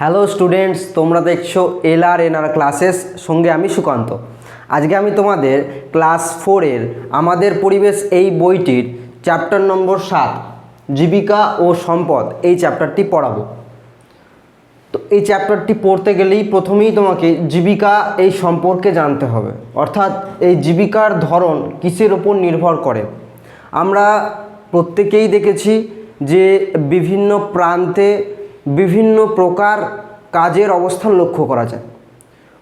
Hello students তোমরা দেখছ এল R N আর classes সঙ্গে আমি সুকান্ত। আজকে আমি তোমাদের ক্লাস ফোরের আমাদের পরিবেশ এই বইটির চ্যাপ্টার নম্বর সাত, জীবিকা ও সম্পদ এই চ্যাপ্টারটি পড়াবো। তো এই চ্যাপ্টারটি পড়তে গেলেই প্রথমেই তোমাকে জীবিকা এই সম্পর্কে জানতে হবে। অর্থাৎ এই জীবিকার ধরন কিসের ওপর নির্ভর করে? আমরা প্রত্যেকেই দেখেছি যে বিভিন্ন প্রান্তে বিভিন্ন প্রকার কাজের অবস্থান লক্ষ্য করা যায়।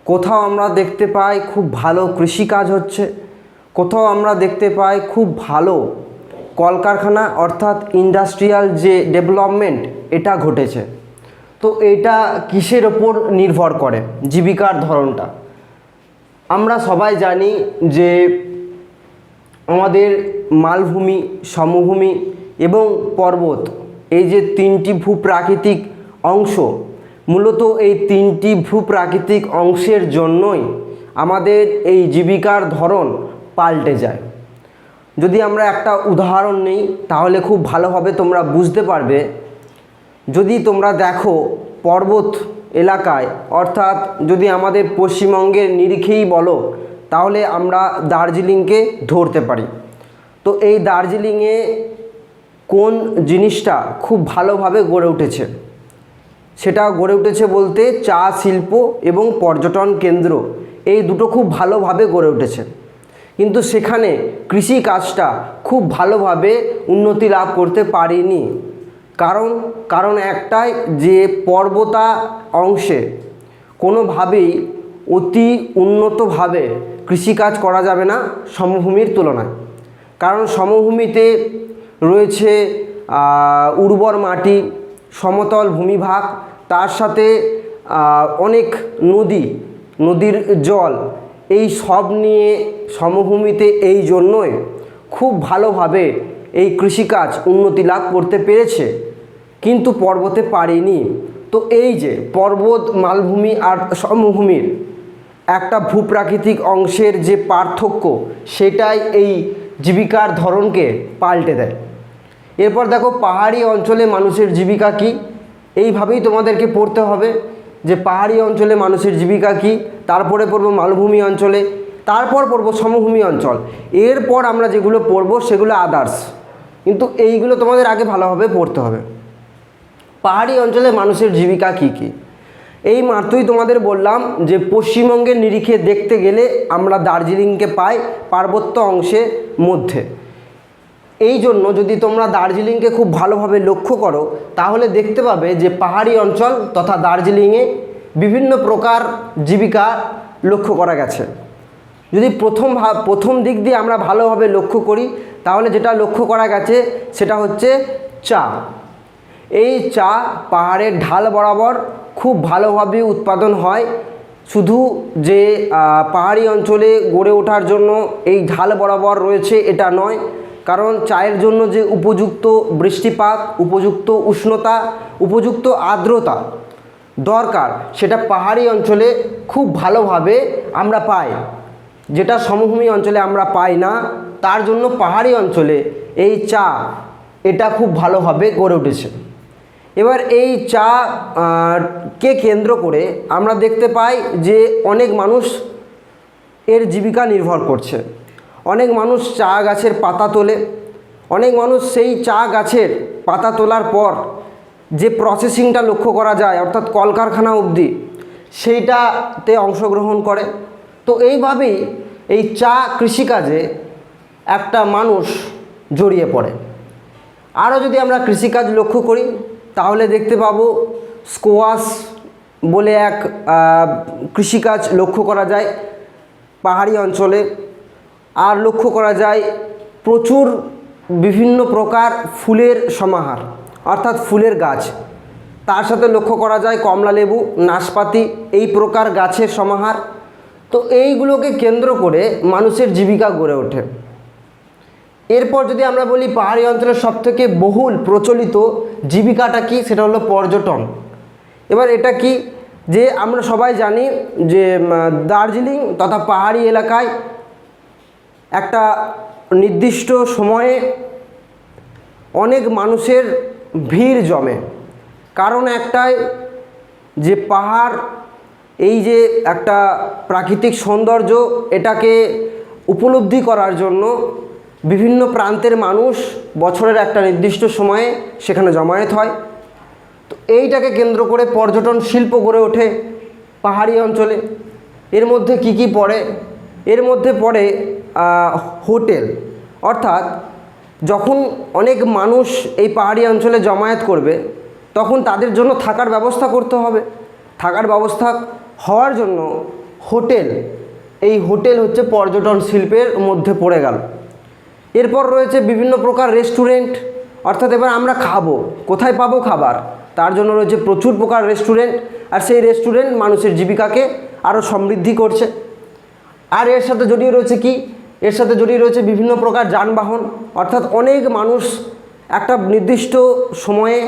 কোথাও আমরা দেখতে পাই খুব ভালো কৃষিকাজ হচ্ছে, কোথাও আমরা দেখতে পাই খুব ভালো কলকারখানা অর্থাৎ ইন্ডাস্ট্রিয়াল যে ডেভেলপমেন্ট, এটা ঘটেছে। তো এটা কিসের ওপর নির্ভর করে? জীবিকার ধরনটা। আমরা সবাই জানি যে আমাদের মালভূমি, সমভূমি এবং পর্বত এই যে তিনটি ভূপ্রাকৃতিক অংশ, মূলত এই তিনটি ভূপ্রাকৃতিক অংশের জন্যই আমাদের এই জীবিকার ধরন পাল্টে যায়। যদি আমরা একটা উদাহরণ নিই, তাহলে খুব ভালোভাবে তোমরা বুঝতে পারবে। যদি তোমরা দেখো পর্বত এলাকায়, অর্থাৎ যদি আমাদের পশ্চিমবঙ্গের নিরিখেই বলো, তাহলে আমরা দার্জিলিংকে ধরতে পারি। তো এই দার্জিলিংয়ে কোন জিনিসটা খুব ভালোভাবে গড়ে উঠেছে? সেটা গড়ে উঠেছে বলতে চা শিল্প এবং পর্যটন কেন্দ্র, এই দুটো খুব ভালোভাবে গড়ে উঠেছে। কিন্তু সেখানে কৃষি কাজটা খুব ভালোভাবে উন্নতি লাভ করতে পারেনি। কারণ কারণ একটাই যে পর্বতা অংশে কোনোভাবেই অতি উন্নতভাবে কৃষিকাজ করা যাবে না সমভূমির তুলনায়। কারণ সমভূমিতে রয়েছে উর্বর মাটি, সমতল ভূমিভাগ, তার সাথে অনেক নদী, নদীর জল। এই সব নিয়ে সমভূমিতে এই জন্যই খুব ভালোভাবে এই কৃষিকাজ উন্নতি লাভ করতে পেরেছে। কিন্তু পর্বতে পারেনি। তো এই যে পর্বত, মালভূমি আর সমভূমির একটা ভূপ্রাকৃতিক অংশের যে পার্থক্য, সেটাই এই জীবিকার ধরনকে পাল্টে দেয়। এরপর দেখো পাহাড়ি অঞ্চলে মানুষের জীবিকা কি? এইভাবেই তোমাদেরকে পড়তে হবে যে পাহাড়ি অঞ্চলে মানুষের জীবিকা কি? তারপরে পড়ব মালভূমি অঞ্চলে, তারপর পড়ব সমভূমি অঞ্চল। এরপর আমরা যেগুলো পড়ব সেগুলো আদার্স কিন্তু এইগুলো তোমাদের আগে ভালোভাবে পড়তে হবে। পাহাড়ি অঞ্চলে মানুষের জীবিকা কী কী? এই মাত্রই তোমাদের বললাম যে পশ্চিমবঙ্গের নিরিখে দেখতে গেলে আমরা দার্জিলিংকে পাই পার্বত্য অংশের মধ্যে। এই জন্য যদি তোমরা দার্জিলিংকে খুব ভালোভাবে লক্ষ্য করো, তাহলে দেখতে পাবে যে পাহাড়ি অঞ্চল তথা দার্জিলিংয়ে বিভিন্ন প্রকার জীবিকা লক্ষ্য করা গেছে। যদি প্রথম প্রথম দিক দিয়ে আমরা ভালোভাবে লক্ষ্য করি, তাহলে যেটা লক্ষ্য করা গেছে, সেটা হচ্ছে চা। এই চা পাহাড়ের ঢাল বরাবর খুব ভালোভাবে উৎপাদন হয়। শুধু যে পাহাড়ি অঞ্চলে গড়ে ওঠার জন্য এই ঢাল বরাবর রয়েছে, এটা নয়। কারণ চায়ের জন্য যে উপযুক্ত বৃষ্টিপাত, উপযুক্ত উষ্ণতা, উপযুক্ত আর্দ্রতা দরকার, সেটা পাহাড়ি অঞ্চলে খুব ভালোভাবে আমরা পাই। যেটা সমভূমি অঞ্চলে আমরা পাই না, তার জন্য পাহাড়ি অঞ্চলে এই চা, এটা খুব ভালোভাবে গড়ে উঠেছে। এবার এই চা কে কেন্দ্র করে আমরা দেখতে পাই যে অনেক মানুষ এর জীবিকা নির্ভর করছে। অনেক মানুষ চা গাছের পাতা তোলে। অনেক মানুষ সেই চা গাছের পাতা তোলার পর যে প্রসেসিংটা লক্ষ্য করা যায়, অর্থাৎ কলকারখানা অবধি, সেইটাতে অংশগ্রহণ করে। তো এইভাবেই এই চা কৃষিকাজে একটা মানুষ জড়িয়ে পড়ে। আরও যদি আমরা কৃষিকাজ লক্ষ্য করি, তাহলে দেখতে পাবো স্কোয়াশ বলে এক কৃষিকাজ লক্ষ্য করা যায়। পাহাড়ি অঞ্চলে আর লক্ষ্য করা যায় প্রচুর বিভিন্ন প্রকার ফুলের সমাহার, অর্থাৎ ফুলের গাছ। তার সাথে লক্ষ্য করা যায় কমলা লেবু, নাশপাতি, এই প্রকার গাছের সমাহার। তো এইগুলোকে কেন্দ্র করে মানুষের জীবিকা গড়ে ওঠে। এরপর যদি আমরা বলি পাহাড়ি অঞ্চলের সবথেকে বহুল প্রচলিত জীবিকাটা কি, সেটা হলো পর্যটন। এবার এটা কি, যে আমরা সবাই জানি যে দার্জিলিং তথা পাহাড়ি এলাকায় একটা নির্দিষ্ট সময়ে অনেক মানুষের ভিড় জমে। কারণ একটাই যে পাহাড়, এই যে একটা প্রাকৃতিক সৌন্দর্য, এটাকে উপলব্ধি করার জন্য বিভিন্ন প্রান্তের মানুষ বছরের একটা নির্দিষ্ট সময়ে সেখানে জমায়েত হয়। তো এইটাকে কেন্দ্র করে পর্যটন শিল্প গড়ে ওঠে পাহাড়ি অঞ্চলে। এর মধ্যে কি কি পড়ে? এর মধ্যে পড়ে হোটেল। অর্থাৎ যখন অনেক মানুষ এই পাহাড়ি অঞ্চলে জমায়েত করবে, তখন তাদের জন্য থাকার ব্যবস্থা করতে হবে। থাকার ব্যবস্থা হওয়ার জন্য হোটেল, এই হোটেল হচ্ছে পর্যটন শিল্পের মধ্যে পড়ে গেল। এরপর রয়েছে বিভিন্ন প্রকার রেস্টুরেন্ট। অর্থাৎ এবার আমরা খাব। কোথায় পাবো খাবার? তার জন্য রয়েছে প্রচুর প্রকার রেস্টুরেন্ট। আর সেই রেস্টুরেন্ট মানুষের জীবিকাকে আরও সমৃদ্ধি করছে। আর এর সাথে জড়িয়ে রয়েছে কি? এর সাথে জড়িয়ে রয়েছে বিভিন্ন প্রকার যানবাহন। অর্থাৎ অনেক মানুষ একটা নির্দিষ্ট সময়ে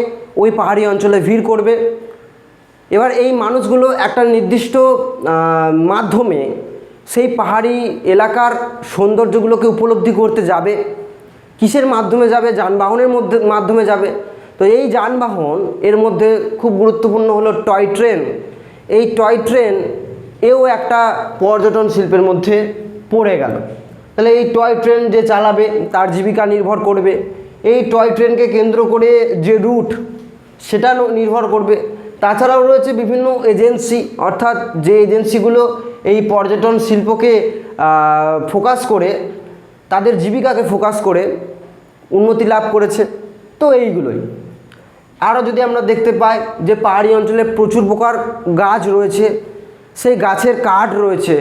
ওই পাহাড়ি অঞ্চলে ভিড় করবে। এবার এই মানুষগুলো একটা নির্দিষ্ট মাধ্যমে সেই পাহাড়ি এলাকার সৌন্দর্যগুলোকে উপলব্ধি করতে যাবে। কিসের মাধ্যমে যাবে? যানবাহনের মধ্যে, মাধ্যমে যাবে। তো এই যানবাহন এর মধ্যে খুব গুরুত্বপূর্ণ হলো টয় ট্রেন। এই টয় ট্রেন এও একটা পর্যটন শিল্পের মধ্যে পড়ে গেল। তাহলে এই টয় ট্রেন যে চালাবে, তার জীবিকা নির্ভর করবে। এই টয় ট্রেনকে কেন্দ্র করে যে রুট সেটা নির্ভর করবে। তাছাড়াও রয়েছে বিভিন্ন এজেন্সি অর্থাৎ যে এজেন্সিগুলো এই পর্যটন শিল্পকে ফোকাস করে, তাদের জীবিকাকে ফোকাস করে, উন্নতি লাভ করেছে। তো এইগুলোই। আরও যদি আমরা দেখতে পাই যে পাহাড়ি অঞ্চলে প্রচুর প্রকার গাছ রয়েছে, সেই গাছের কাঠ রয়েছে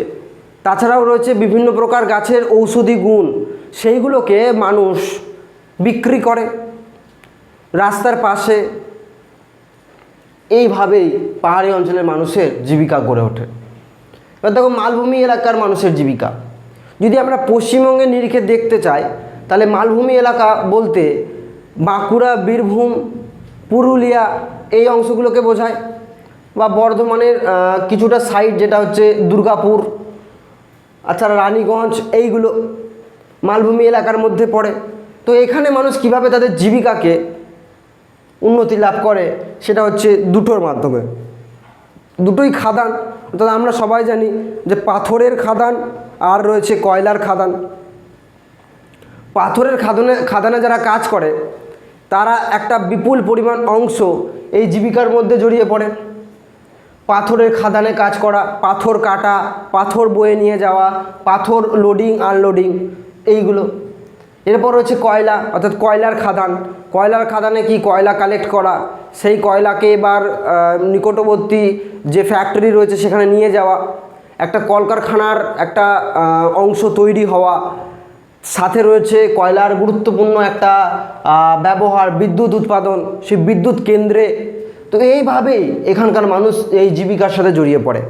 তাছাড়াও রয়েছে বিভিন্ন প্রকার গাছের ঔষধি গুণ। সেইগুলোকে মানুষ বিক্রি করে। রাস্তার পাশে এইভাবেই পাহাড়ি অঞ্চলের মানুষের জীবিকা গড়ে ওঠে। এবার দেখো, মালভূমি এলাকার মানুষের জীবিকা। যদি আমরা পশ্চিমবঙ্গের নিরিখে দেখতে চাই, তাহলে মালভূমি এলাকা বলতে বাঁকুড়া, বীরভূম, পুরুলিয়া এই অংশগুলোকে বোঝায়। বা বর্ধমানের কিছুটা সাইড যেটা হচ্ছে দুর্গাপুর। আচ্ছা রানীগঞ্জ, এইগুলো মালভূমি এলাকার মধ্যে পড়ে। তো এখানে মানুষ কীভাবে তাদের জীবিকাকে উন্নতি লাভ করে, সেটা হচ্ছে দুটোর মাধ্যমে। দুটোই খাদান। অর্থাৎ আমরা সবাই জানি যে পাথরের খাদান আর রয়েছে কয়লার খাদান। পাথরের খাদনে খাদানে যারা কাজ করে, তারা একটা বিপুল পরিমাণ অংশ এই জীবিকার মধ্যে জড়িয়ে পড়ে। পাথরের খাদানে কাজ করা, পাথর কাটা, পাথর বয়ে নিয়ে যাওয়া, পাথর লোডিং আনলোডিং এইগুলো। এরপর হচ্ছে কয়লা, অর্থাৎ কয়লার খাদান। কয়লার খাদানে কি কয়লা কালেক্ট করা? সেই কয়লাকে এবার নিকটবর্তী যে ফ্যাক্টরি রয়েছে সেখানে নিয়ে যাওয়া। একটা কলকারখানার একটা অংশ তৈরি হওয়া। সাথে রয়েছে কয়লার গুরুত্বপূর্ণ একটা ব্যবহার, বিদ্যুৎ উৎপাদন। সেই বিদ্যুৎ কেন্দ্রে তো এইভাবেই এখানকার মানুষ এই জীবিকার সাথে জড়িয়ে পড়ে।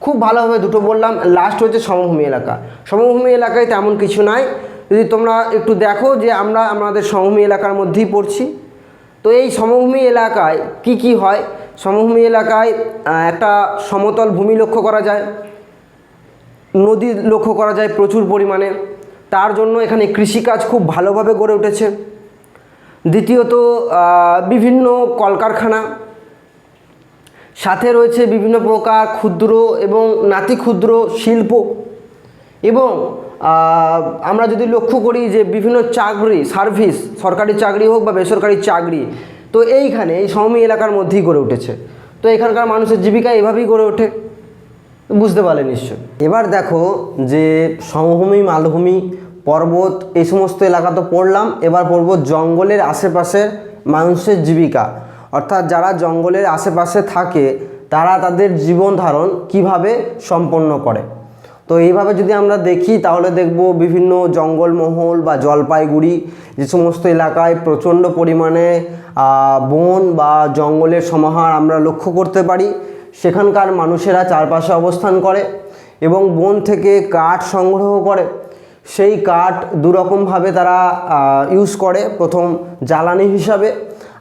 খুব ভালোভাবে দুটো বললাম লাস্ট হচ্ছে সমভূমি এলাকা। সমভূমি এলাকায় তেমন কিছু নাই। যদি তোমরা একটু দেখো যে আমরা আমাদের সমভূমি এলাকার মধ্যেই পড়ছি। তো এই সমভূমি এলাকায় কি কি হয়? সমভূমি এলাকায় একটা সমতল ভূমি লক্ষ্য করা যায়। নদী লক্ষ্য করা যায় প্রচুর পরিমাণে। তার জন্য এখানে কৃষিকাজ খুব ভালোভাবে গড়ে উঠেছে। দ্বিতীয়ত বিভিন্ন কলকারখানা, সাথে রয়েছে বিভিন্ন প্রকার ক্ষুদ্র এবং নাতি ক্ষুদ্র শিল্প এবং আমরা যদি লক্ষ্য করি যে বিভিন্ন চাকরি, সার্ভিস, সরকারি চাকরি হোক বা বেসরকারি চাকরি, তো এইখানে এই সমভূমি এলাকার মধ্যেই গড়ে উঠেছে। তো এখানকার মানুষের জীবিকা এভাবেই গড়ে ওঠে, বুঝতে পারলে নিশ্চয় এবার দেখো যে সমভূমি, মালভূমি পর্বত, এই সমস্ত এলাকা তো পড়লাম। এবার পড়ব জঙ্গলের আশেপাশের মানুষের জীবিকা। অর্থাৎ যারা জঙ্গলের আশেপাশে থাকে, তারা তাদের জীবন ধারণ কীভাবে সম্পন্ন করে? তো এইভাবে যদি আমরা দেখি, তাহলে দেখব বিভিন্ন জঙ্গলমহল বা জলপাইগুড়ি, যে সমস্ত এলাকায় প্রচণ্ড পরিমাণে বন বা জঙ্গলের সমাহার আমরা লক্ষ্য করতে পারি। সেখানকার মানুষেরা চারপাশে অবস্থান করে এবং বন থেকে কাঠ সংগ্রহ করে। সেই কাঠ দুরকমভাবে তারা ইউজ করে প্রথম জ্বালানি হিসাবে।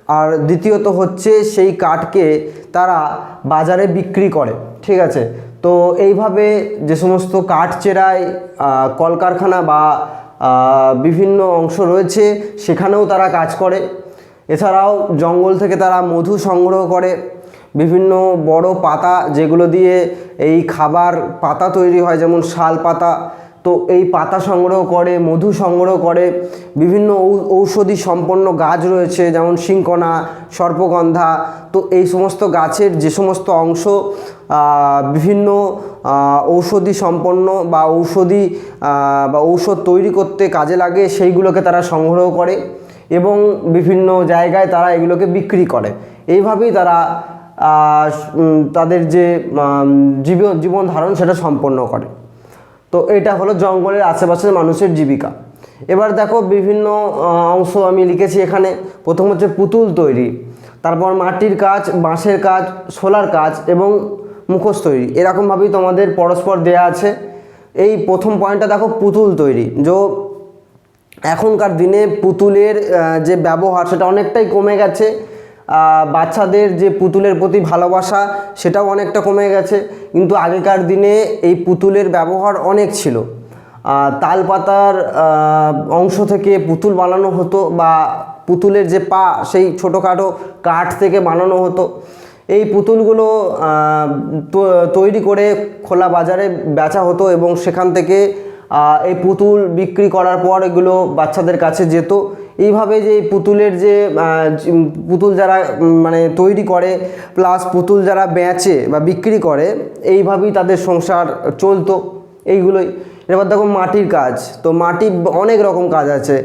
আর দ্বিতীয়ত হচ্ছে সেই কাঠকে তারা বাজারে বিক্রি করে ঠিক আছে? তো এইভাবে যে সমস্ত কাঠ আহ, কলকারখানা বা বিভিন্ন অংশ রয়েছে সেখানেও তারা কাজ করে। এছাড়াও জঙ্গল থেকে তারা মধু সংগ্রহ করে। বিভিন্ন বড় পাতা যেগুলো দিয়ে এই খাবার পাতা তৈরি হয় যেমন শাল পাতা তো এই পাতা সংগ্রহ করে, মধু সংগ্রহ করে, বিভিন্ন ঔষধি সম্পন্ন গাছ রয়েছে, যেমন শিংকনা সর্পগন্ধা, তো এই সমস্ত গাছের যে সমস্ত অংশ বিভিন্ন ঔষধি সম্পন্ন বা ঔষধি বা ঔষধ তৈরি করতে কাজে লাগে, সেইগুলোকে তারা সংগ্রহ করে এবং বিভিন্ন জায়গায় তারা এগুলোকে বিক্রি করে। এইভাবেই তারা তাদের যে জীবন জীবন ধারণ সেটা সম্পন্ন করে। তো এটা হলো জঙ্গলের আশেপাশের মানুষের জীবিকা। এবার দেখো বিভিন্ন অংশ আমি লিখেছি এখানে। প্রথম হচ্ছে পুতুল তৈরি, তারপর মাটির কাজ, বাঁশের কাজ, সোলার কাজ এবং মুখোশ তৈরি। এরকমভাবেই তোমাদের পরস্পর দেয়া আছে। এই প্রথম পয়েন্টটা দেখো পুতুল তৈরি। যো, এখনকার দিনে পুতুলের যে ব্যবহার সেটা অনেকটাই কমে গেছে। বাচ্চাদের যে পুতুলের প্রতি ভালোবাসা, সেটাও অনেকটা কমে গেছে। কিন্তু আগেকার দিনে এই পুতুলের ব্যবহার অনেক ছিল। তাল পাতার অংশ থেকে পুতুল বানানো হতো বা পুতুলের যে পা, সেই ছোটোখাটো কাঠ থেকে বানানো হতো। এই পুতুলগুলো তৈরি করে খোলা বাজারে বেচা হতো এবং সেখান থেকে এই পুতুল বিক্রি করার পর এগুলো বাচ্চাদের কাছে যেত। এইভাবে যে পুতুলের যে পুতুল যারা মানে তৈরি করে প্লাস পুতুল যারা বেচে বা বিক্রি করে, এইভাবেই তাদের সংসার চলতো। এইগুলোই। এবার দেখো মাটির কাজ। তো মাটি অনেক রকম কাজ আছে।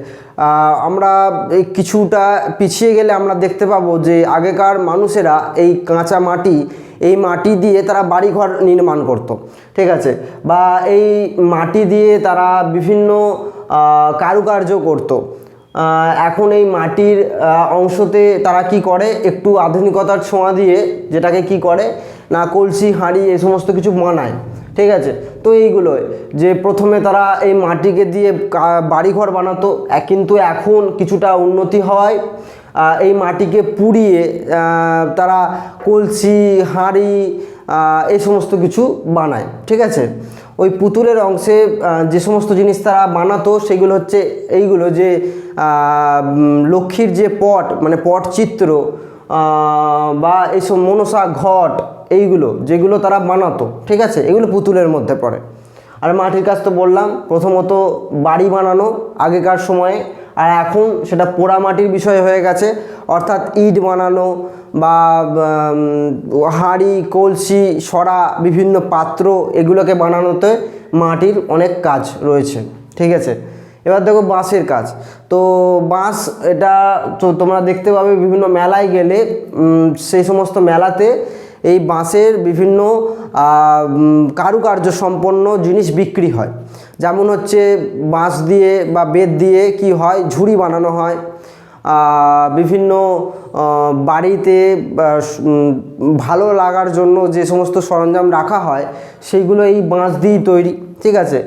আমরা এই কিছুটা পিছিয়ে গেলে আমরা দেখতে পাবো যে, আগেকার মানুষেরা এই কাঁচা মাটি, এই মাটি দিয়ে তারা বাড়িঘর নির্মাণ করত। ঠিক আছে? বা এই মাটি দিয়ে তারা বিভিন্ন কারুকার্য করতো। এখন এই মাটির অংশতে তারা কি করে? একটু আধুনিকতার ছোঁয়া দিয়ে যেটাকে কি করে? না, কলসি, হাঁড়ি এই সমস্ত কিছু বানায়, ঠিক আছে? তো এইগুলোই যে প্রথমে তারা এই মাটিকে দিয়ে বাড়িঘর বানাতো কিন্তু এখন কিছুটা উন্নতি হওয়ায় এই মাটিকে পুড়িয়ে তারা কলসি, হাঁড়ি এই সমস্ত কিছু বানায়, ঠিক আছে? ওই পুতুলের অংশে যে সমস্ত জিনিস তারা বানাতো, সেগুলো হচ্ছে এইগুলো যে লক্ষ্মীর যে পট মানে পট চিত্র বা এইসব মনসা ঘট, এইগুলো, যেগুলো তারা বানাতো, ঠিক আছে? এগুলো পুতুলের মধ্যে পড়ে। আর মাটির কাজ তো বললাম, প্রথমত বাড়ি বানানো, আগেকার সময়ে আর এখন সেটা পোড়া মাটির বিষয় হয়ে গেছে। অর্থাৎ ইট বানানো বা হাঁড়ি, কলসি, সরা, বিভিন্ন পাত্র এগুলোকে বানানোতে মাটির অনেক কাজ রয়েছে। ঠিক আছে? এবার দেখো বাঁশের কাজ। তো বাঁশ এটা তো তোমরা দেখতে পাবে বিভিন্ন মেলায় গেলে সেই সমস্ত মেলাতে এই বাঁশের বিভিন্ন কারুকার্য সম্পন্ন জিনিস বিক্রি হয়। যেমন হচ্ছে বাঁশ দিয়ে বা বেত দিয়ে কি হয়? ঝুড়ি বানানো হয়। বিভিন্ন বাড়িতে ভালো লাগার জন্য যে সমস্ত সরঞ্জাম রাখা হয়, সেইগুলো এই বাঁশ দিয়েই তৈরি, ঠিক আছে?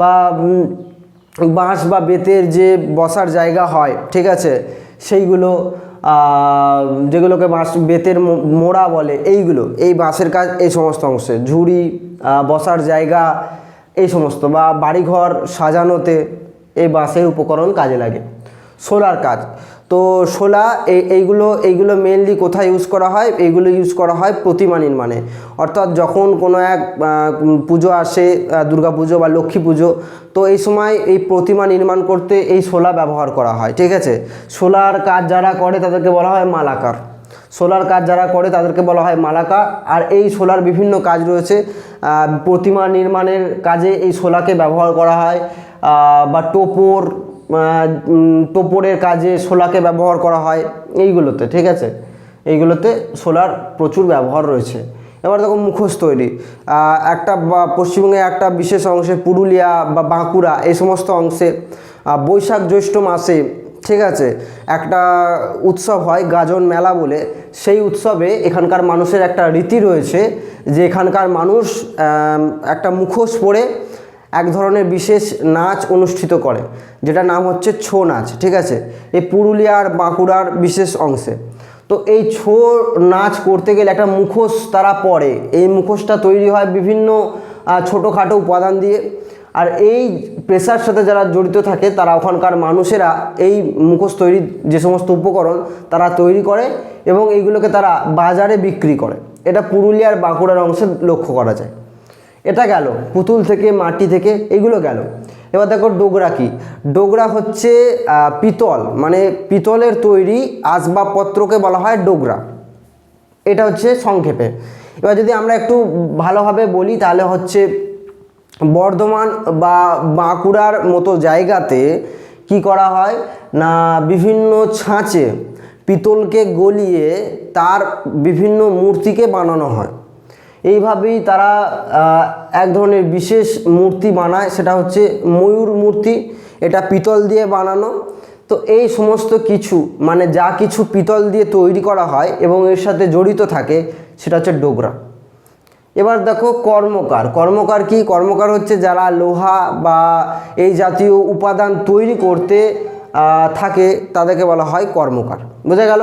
বা বাঁশ বা বেতের যে বসার জায়গা হয়, ঠিক আছে? সেইগুলো যেগুলোকে বাঁশ, বেতের মোড়া বলে, এইগুলো, এই বাঁশের কাজ এই সমস্ত অংশে। ঝুড়ি বসার জায়গা, এই সমস্ত বা বাড়িঘর সাজানোতে এই বাঁশের উপকরণ কাজে লাগে। সোলার কাজ তো শোলা এই এইগুলো এইগুলো মেনলি কোথায় ইউজ করা হয়? এইগুলো ইউজ করা হয় প্রতিমা নির্মাণে। অর্থাৎ যখন কোনো এক পুজো আসে দুর্গা পুজো বা লক্ষ্মী পুজো, তো এই সময় এই প্রতিমা নির্মাণ করতে এই শোলা ব্যবহার করা হয়, ঠিক আছে? শোলার কাজ যারা করে তাদেরকে বলা হয় মালাকার। সোলার কাজ যারা করে তাদেরকে বলা হয় মালাকা। আর এই সোলার বিভিন্ন কাজ রয়েছে প্রতিমা নির্মাণের কাজে এই সোলাকে ব্যবহার করা হয় বা টোপর টোপরের কাজে সোলাকে ব্যবহার করা হয়, এইগুলোতে, ঠিক আছে? এইগুলোতে সোলার প্রচুর ব্যবহার রয়েছে। এবার দেখো মুখোশ তৈরি। একটা পশ্চিমবঙ্গে একটা বিশেষ অংশে পুরুলিয়া বা বাঁকুড়া, এই সমস্ত অংশে বৈশাখ জ্যৈষ্ঠ মাসে, ঠিক আছে? একটা উৎসব হয় গাজন মেলা বলে। সেই উৎসবে এখানকার মানুষের একটা রীতি রয়েছে যে এখানকার মানুষ একটা মুখোশ পরে এক ধরনের বিশেষ নাচ অনুষ্ঠিত করে যেটা নাম হচ্ছে ছৌ নাচ, ঠিক আছে? এই পুরুলিয়ার বাঁকুড়ার বিশেষ অংশে। তো এই ছৌ নাচ করতে গেলে একটা মুখোশ তারা পরে। এই মুখোশটা তৈরি হয় বিভিন্ন ছোটোখাটো উপাদান দিয়ে। আর এই পেশার সাথে যারা জড়িত থাকে, তারা ওখানকার মানুষেরা এই মুখোশ তৈরির যে সমস্ত উপকরণ তারা তৈরি করে এবং এইগুলোকে তারা বাজারে বিক্রি করে। এটা পুরুলিয়ার বাঁকুড়ার অংশে লক্ষ্য করা যায়। এটা গেল, পুতুল থেকে, মাটি থেকে, এগুলো গেল। এবার দেখো ডোগরা কি? ডোগরা হচ্ছে পিতল মানে পিতলের তৈরি আসবাবপত্রকে বলা হয় ডোগরা। এটা হচ্ছে সংক্ষেপে। এবার যদি আমরা একটু ভালোভাবে বলি, তাহলে হচ্ছে বর্ধমান বা বাঁকুড়ার মতো জায়গাতে কি করা হয়? না, বিভিন্ন ছাঁচে পিতলকে গলিয়ে তার বিভিন্ন মূর্তিকে বানানো হয়। এইভাবেই তারা এক ধরনের বিশেষ মূর্তি বানায়, সেটা হচ্ছে ময়ূর মূর্তি। এটা পিতল দিয়ে বানানো। তো এই সমস্ত কিছু মানে যা কিছু পিতল দিয়ে তৈরি করা হয় এবং এর সাথে জড়িত থাকে, সেটা হচ্ছে ডোগরা এবার দেখো কর্মকার। কর্মকার কি? কর্মকার হচ্ছে যারা লোহা বা এই জাতীয় উপাদান তৈরি করতে থাকে, তাদেরকে বলা হয় কর্মকার। বোঝা গেল?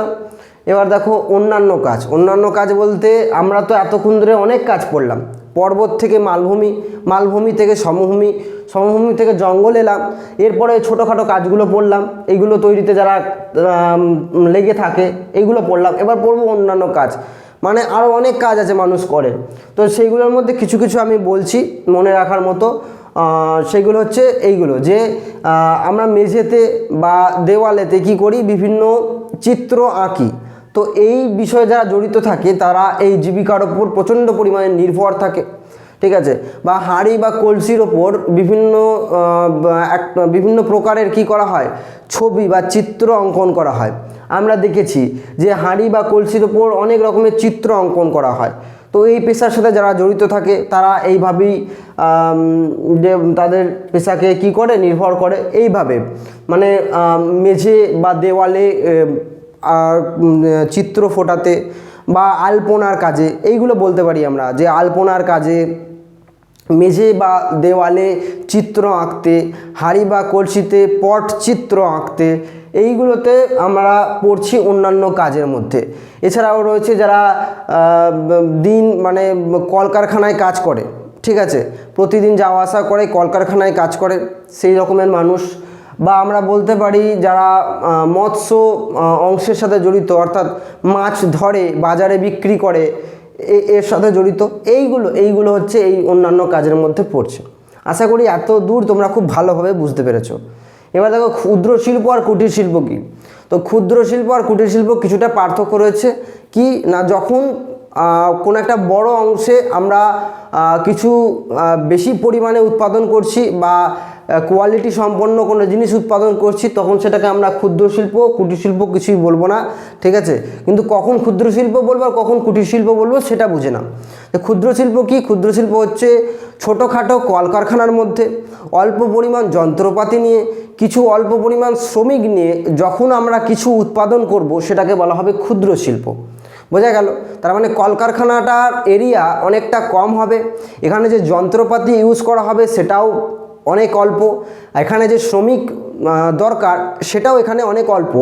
এবার দেখো অন্যান্য কাজ। অন্যান্য কাজ বলতে আমরা তো এতক্ষণ ধরে অনেক কাজ পড়লাম পর্বত থেকে মালভূমি মালভূমি থেকে সমভূমি সমভূমি থেকে জঙ্গল এলাম। এরপরে ছোটোখাটো কাজগুলো পড়লাম এইগুলো তৈরিতে যারা লেগে থাকে এইগুলো পড়লাম এবার পড়ব অন্যান্য কাজ। মানে আরও অনেক কাজ আছে মানুষ করে। তো সেইগুলোর মধ্যে কিছু কিছু আমি বলছি মনে রাখার মতো। সেগুলো হচ্ছে এইগুলো যে আমরা মেঝেতে বা দেওয়ালেতে কি করি? বিভিন্ন চিত্র আঁকি। তো এই বিষয়ে যারা জড়িত থাকে, তারা এই জীবিকার ওপর প্রচণ্ড পরিমাণে নির্ভর থাকে, ঠিক আছে? বা হাঁড়ি বা কলসির ওপর বিভিন্ন বিভিন্ন প্রকারের কি করা হয়? ছবি বা চিত্র অঙ্কন করা হয়। আমরা দেখেছি যে হাঁড়ি বা কলসির ওপর অনেক রকমের চিত্র অঙ্কন করা হয়। তো এই পেশার সাথে যারা জড়িত থাকে, তারা এইভাবেই তাদের পেশাকে কি করে? নির্ভর করে। এইভাবে মানে মেঝে বা দেওয়ালে আর চিত্র ফোটাতে বা আলপনার কাজে, এইগুলো বলতে পারি আমরা, যে আলপনার কাজে মেঝে বা দেওয়ালে চিত্র আঁকতে, হাঁড়ি বা কলসিতে পট চিত্র আঁকতে, এইগুলোতে আমরা পড়ছি অন্যান্য কাজের মধ্যে। এছাড়াও রয়েছে যারা দিন মানে কলকারখানায় কাজ করে, ঠিক আছে? প্রতিদিন যাওয়া আসা করে, কলকারখানায় কাজ করে, সেই রকমের মানুষ বা আমরা বলতে পারি যারা মৎস্য অংশের সাথে জড়িত, অর্থাৎ মাছ ধরে, বাজারে বিক্রি করে এর সাথে জড়িত, এইগুলো এইগুলো হচ্ছে এই অন্যান্য কাজের মধ্যে পড়ছে। আশা করি এত দূর তোমরা খুব ভালোভাবে বুঝতে পেরেছ। এবার দেখো, ক্ষুদ্র শিল্প আর কুটির শিল্প কী? তো ক্ষুদ্র শিল্প আর কুটির শিল্প কিছুটা পার্থক্য রয়েছে। কি? না, যখন কোনো একটা বড় অংশে আমরা কিছু বেশি পরিমাণে উৎপাদন করছি বা কোয়ালিটি সম্পন্ন কোনো জিনিস উৎপাদন করছি, তখন সেটাকে আমরা ক্ষুদ্র শিল্প, কুটির শিল্প কিছুই বলব না, ঠিক আছে? কিন্তু কখন ক্ষুদ্র শিল্প বলব আর কখন কুটির শিল্প বলব সেটা বুঝে না ক্ষুদ্র শিল্প কি? ক্ষুদ্র শিল্প হচ্ছে ছোটোখাটো কলকারখানার মধ্যে অল্প পরিমাণ যন্ত্রপাতি নিয়ে, কিছু অল্প পরিমাণ শ্রমিক নিয়ে যখন আমরা কিছু উৎপাদন করব, সেটাকে বলা হবে ক্ষুদ্র শিল্প। বোঝা গেল? তার মানে কলকারখানাটার এরিয়া অনেকটা কম হবে, এখানে যে যন্ত্রপাতি ইউজ করা হবে সেটাও অনেক অল্প। এখানে যে শ্রমিক দরকার, সেটাও এখানে অনেক অল্প।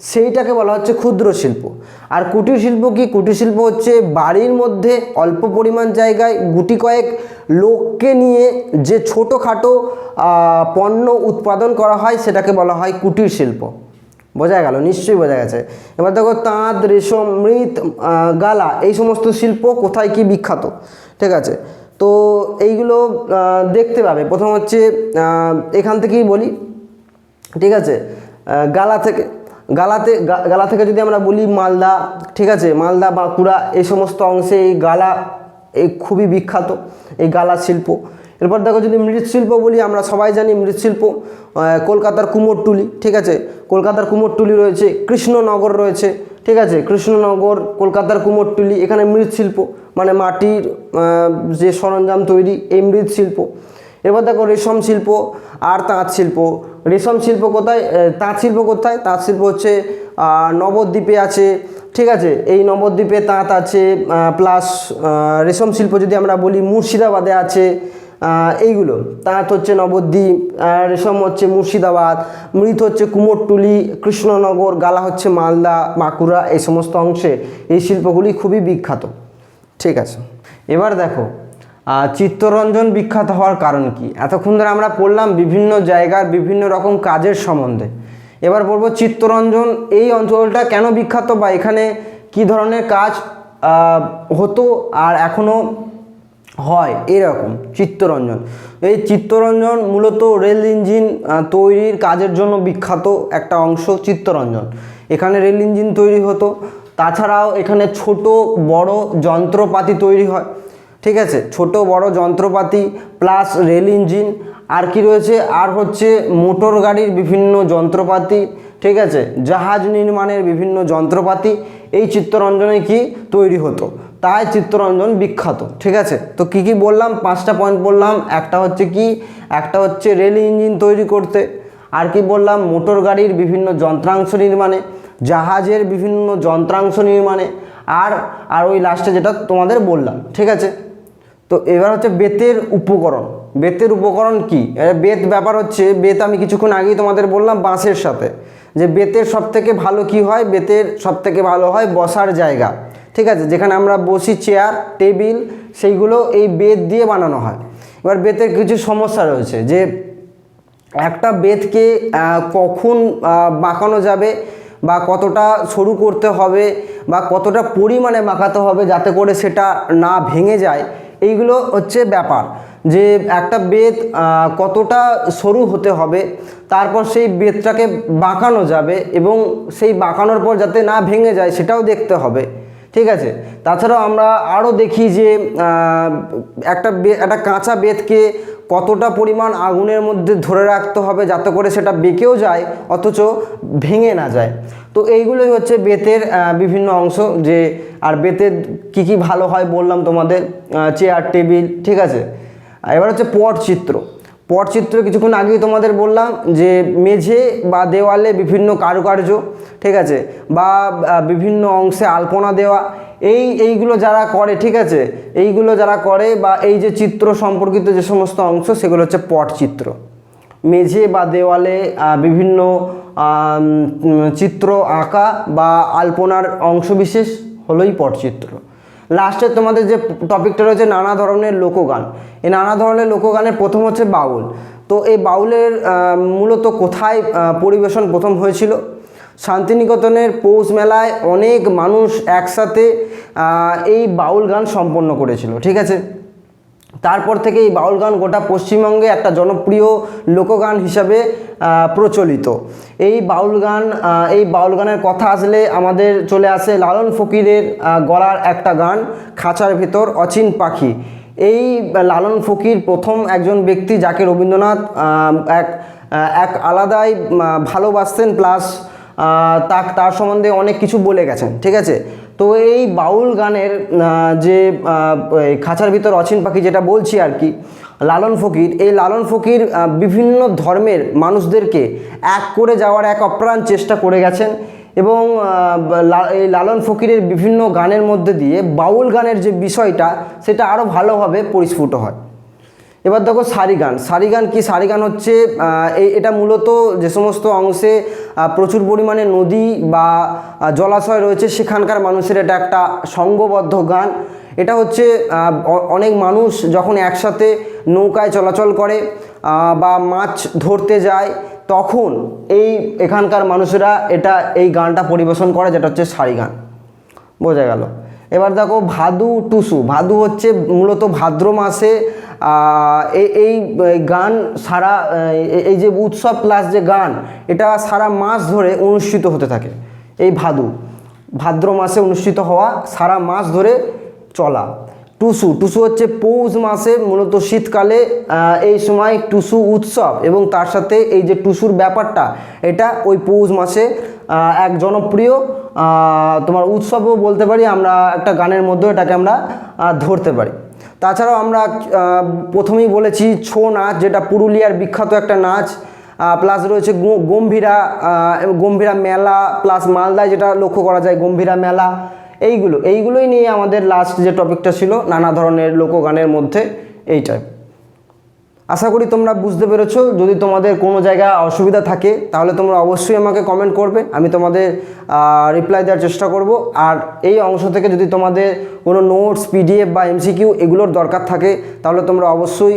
সেইটাকে বলা হচ্ছে ক্ষুদ্র শিল্প। আর কুটির শিল্প কি? কুটির শিল্প হচ্ছে বাড়ির মধ্যে অল্প পরিমাণ জায়গায় গুটি কয়েক লোককে নিয়ে যে ছোটোখাটো পণ্য উৎপাদন করা হয়, সেটাকে বলা হয় কুটির শিল্প। বোঝা গেল? নিশ্চয়ই বোঝা গেছে। এবার দেখো, তাঁত, রেশম, মৃৎ গালা, এই সমস্ত শিল্প কোথায় কি বিখ্যাত? ঠিক আছে? এইগুলো দেখতে পাবে। প্রথম হচ্ছে এখান থেকেই বলি, ঠিক আছে? গালা থেকে, গালাতে গালা থেকে যদি আমরা বলি মালদা, ঠিক আছে? মালদা, বাঁকুড়া, এই সমস্ত অংশে এই গালা, এই খুবই বিখ্যাত, এই গালা শিল্প। এরপর দেখো যদি মৃৎশিল্প বলি, আমরা সবাই জানি মৃৎশিল্প কলকাতার কুমোরটুলি, ঠিক আছে? কলকাতার কুমোরটুলি রয়েছে, কৃষ্ণনগর রয়েছে ঠিক আছে, কৃষ্ণনগর, কলকাতার কুমোরটুলি, এখানে মৃৎশিল্প মানে মাটির যে সরঞ্জাম তৈরি, এই মৃৎশিল্প। এবার দেখো রেশম শিল্প আর তাঁত শিল্প। রেশম শিল্প কোথায়? তাঁত শিল্প কোথায়? তাঁত শিল্প হচ্ছে নবদ্বীপে আছে, ঠিক আছে? এই নবদ্বীপে তাঁত আছে প্লাস রেশম শিল্প যদি আমরা বলি, মুর্শিদাবাদে আছে এইগুলো। তাঁত হচ্ছে নবদ্বীপ রেশম হচ্ছে মুর্শিদাবাদ, মৃত হচ্ছে কুমোরটুলি, কৃষ্ণনগর, গালা হচ্ছে মালদা, বাঁকুড়া, এই সমস্ত অংশে এই শিল্পগুলি খুবই বিখ্যাত। ঠিক আছে। এবার দেখো চিত্তরঞ্জন বিখ্যাত হওয়ার কারণ কি? এতক্ষণ ধরে আমরা পড়লাম বিভিন্ন জায়গার বিভিন্ন রকম কাজের সম্বন্ধে। এবার বলব চিত্তরঞ্জন, এই অঞ্চলটা কেন বিখ্যাত বা এখানে কি ধরনের কাজ হতো আর এখনও হয়, এরকম চিত্তরঞ্জন। এই চিত্তরঞ্জন মূলত রেল ইঞ্জিন তৈরির কাজের জন্য বিখ্যাত একটা অংশ চিত্তরঞ্জন। এখানে রেল ইঞ্জিন তৈরি হতো, তাছাড়াও এখানে ছোট বড় যন্ত্রপাতি তৈরি হয়, ঠিক আছে? ছোট বড় যন্ত্রপাতি প্লাস রেল ইঞ্জিন, আর কি রয়েছে? আর হচ্ছে মোটর গাড়ির বিভিন্ন যন্ত্রপাতি, ঠিক আছে? জাহাজ নির্মাণের বিভিন্ন যন্ত্রপাতি, এই চিত্তরঞ্জনে কি তৈরি হতো? তাই চিত্তরঞ্জন বিখ্যাত, ঠিক আছে? তো কি কি বললাম? পাঁচটা পয়েন্ট বললাম, একটা হচ্ছে কি? একটা হচ্ছে রেল ইঞ্জিন তৈরি করতে। আর কি বললাম? মোটর গাড়ির বিভিন্ন যন্ত্রাংশ নির্মাণে, জাহাজের বিভিন্ন যন্ত্রাংশ নির্মাণে, আর আর ওই লাস্টে যেটা তোমাদের বললাম, ঠিক আছে? তো এবার হচ্ছে বেতের উপকরণ। বেতের উপকরণ কি? বেত ব্যাপার হচ্ছে, বেত আমি কিছুক্ষণ আগেই তোমাদের বললাম বাঁশের সাথে। যে বেতের সব থেকে ভালো কি হয়? বেতের সব থেকে ভালো হয় বসার জায়গা। ঠিক আছে? যেখানে আমরা বসি চেয়ার টেবিল সেইগুলো এই বেত দিয়ে বানানো হয়। এবার বেতের কিছু সমস্যা রয়েছে যে, একটা বেতকে কখন বাঁকানো যাবে বা কতটা সরু করতে হবে বা কতটা পরিমাণে বাঁকাতে হবে যাতে করে সেটা না ভেঙে যায়, এইগুলো হচ্ছে ব্যাপার। যে একটা বেত কতটা সরু হতে হবে, তারপর সেই বেতটাকে বাঁকানো যাবে এবং সেই বাঁকানোর পর যাতে না ভেঙে যায় সেটাও দেখতে হবে। ঠিক আছে? তাছাড়াও আমরা আরও দেখি যে একটা একটা কাঁচা বেতকে কতটা পরিমাণ আগুনের মধ্যে ধরে রাখতে হবে যাতে করে সেটা বেঁকেও যায়, অথচ ভেঙে না যায়। তো এইগুলোই হচ্ছে বেতের বিভিন্ন অংশ যে, আর বেতের কি কি ভালো হয় বললাম তোমাদের চেয়ার টেবিল ঠিক আছে? এবার হচ্ছে পটচিত্র। পটচিত্র কিছুক্ষণ আগেই তোমাদের বললাম যে মেঝে বা দেওয়ালে বিভিন্ন কারুকার্য, ঠিক আছে? বা বিভিন্ন অংশে আলপনা দেওয়া, এই, এইগুলো যারা করে, ঠিক আছে? এইগুলো যারা করে বা এই যে চিত্র সম্পর্কিত যে সমস্ত অংশ, সেগুলো হচ্ছে পটচিত্র। মেঝে বা দেওয়ালে বিভিন্ন চিত্র আঁকা বা আলপনার অংশবিশেষ হলোই পটচিত্র। লাস্টে তোমাদের যে টপিকটা রয়েছে নানা ধরনের লোকগান। এই নানা ধরনের লোকগানের প্রথম হচ্ছে বাউল। তো এই বাউলের মূলত কোথায় পরিবেশন প্রথম হয়েছিল? শান্তিনিকেতনের পৌষ মেলায় অনেক মানুষ একসাথে এই বাউল গান সম্পন্ন করেছিল, ঠিক আছে? তারপর থেকে এই বাউল গান গোটা পশ্চিমবঙ্গে একটা জনপ্রিয় লোকগান হিসাবে প্রচলিত। এই বাউল গান এই বাউল গানের কথা আসলে আমাদের চলে আসে লালন ফকিরের গলার একটা গান, খাঁচার ভেতর অচিন পাখি। এই লালন ফকির প্রথম একজন ব্যক্তি যাকে রবীন্দ্রনাথ এক এক আলাদাই ভালোবাসতেন, প্লাস তাক, তার সম্বন্ধে অনেক কিছু বলে গেছেন, ঠিক আছে? তো এই বাউল গানের যে খাঁচার ভিতর অচিন পাখি যেটা বলছি আর কি, লালন ফকির, এই লালন ফকির বিভিন্ন ধর্মের মানুষদেরকে এক করে যাওয়ার এক অপ্রাণ চেষ্টা করে গেছেন এবং এই লালন ফকিরের বিভিন্ন গানের মধ্যে দিয়ে বাউল গানের যে বিষয়টা, সেটা আরও ভালোভাবে পরিস্ফুট হয়। এবার দেখো সারি গান সারি গান কি সারি গান হচ্ছে এটা মূলত যে সমস্ত অংশে প্রচুর পরিমাণে নদী বা জলাশয় রয়েছে, সেখানকার মানুষের এটা একটা সঙ্গবদ্ধ গান। এটা হচ্ছে অনেক মানুষ যখন একসাথে নৌকায় চলাচল করে বা মাছ ধরতে যায়, তখন এই এখানকার মানুষেরা এটা, এই গানটা পরিবেশন করে, যেটা হচ্ছে সারি গান বোঝা গেল? এবার দেখো ভাদু টুসু, ভাদু হচ্ছে মূলত ভাদ্র মাসে এই গান সারা এই- যে উৎসব প্লাস যে গান, এটা সারা মাস ধরে অনুষ্ঠিত হতে থাকে, এই ভাদু। ভাদ্র মাসে অনুষ্ঠিত হওয়া সারা মাস ধরে চলা। টুসু টুসু হচ্ছে পৌষ মাসে মূলত শীতকালে এই সময় টুসু উৎসব এবং তার সাথে এই যে টুসুর ব্যাপারটা, এটা ওই পৌষ মাসে এক জনপ্রিয় তোমার উৎসবও বলতে পারি, আমরা একটা গানের মধ্যেও এটাকে আমরা ধরতে পারি। তাছাড়াও আমরা প্রথমেই বলেছি ছৌ নাচ, যেটা পুরুলিয়ার বিখ্যাত একটা নাচ প্লাস রয়েছে গম্ভীরা গম্ভীরা মেলা প্লাস মালদায় যেটা লক্ষ্য করা যায়, গম্ভীরা মেলা, এইগুলো, এইগুলোই নিয়ে আমাদের লাস্ট যে টপিকটা ছিল, নানা ধরনের লোকগানের মধ্যে, এইটাই। আশা করি তোমরা বুঝতে পেরেছ। যদি তোমাদের কোনো জায়গায় অসুবিধা থাকে, তাহলে তোমরা অবশ্যই আমাকে কমেন্ট করবে। আমি তোমাদের রিপ্লাই দেওয়ার চেষ্টা করব। আর এই অংশ থেকে যদি তোমাদের কোনো নোটস পিডিএফ বা এমসিকিউ এগুলোর দরকার থাকে, তাহলে তোমরা অবশ্যই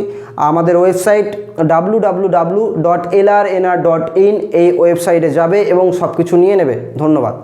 আমাদের website W W W dot L R N R dot in এই ওয়েবসাইটে যাবে এবং সব কিছু নিয়ে নেবে। ধন্যবাদ।